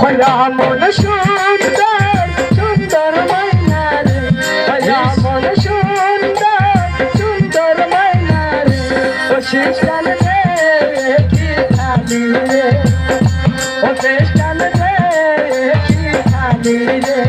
হয়া মন সুন্দর সুন্দর মাইনা রে হয়া মন সুন্দর সুন্দর মাইনা রে ও শেষকাল রে কি খালি রে ও শেষকাল রে কি খালি রে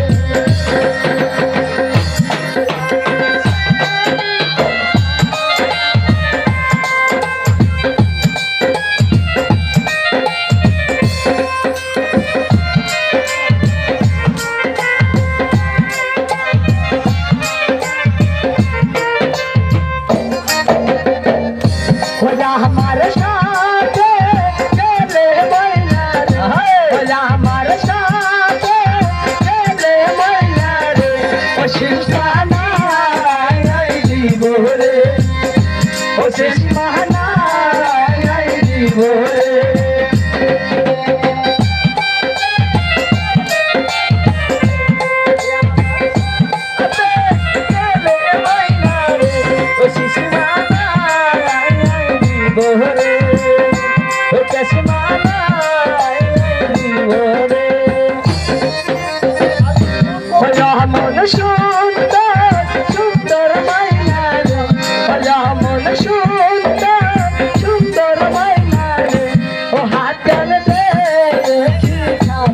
Let's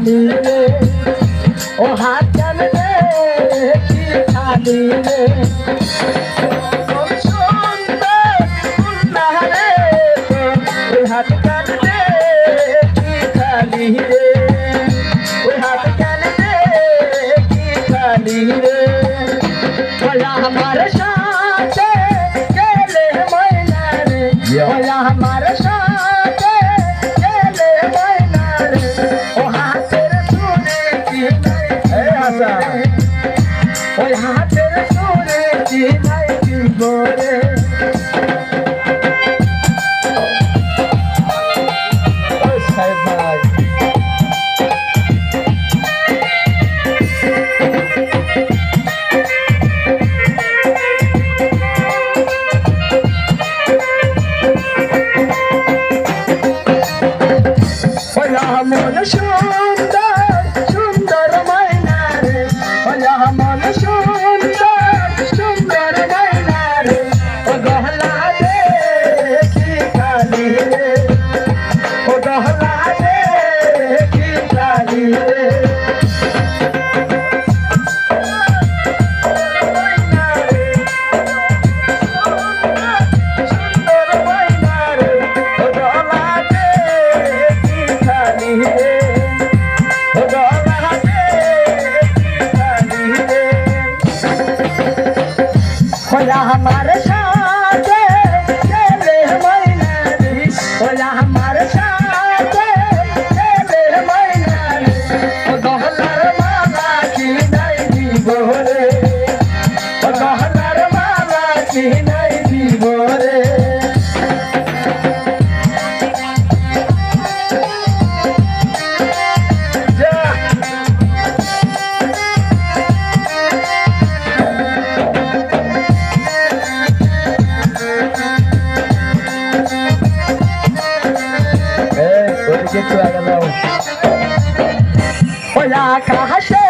দিলে ও হাত জানলে কি দিলে হাত কানলে কি খালি রে ওই হাত কানলে কি খালি রে বলা আমার সাথে গেলে ময়না রে আমার সাথে সুরে দিলাই কি করে। हमारा চলো ওলা কাহাসে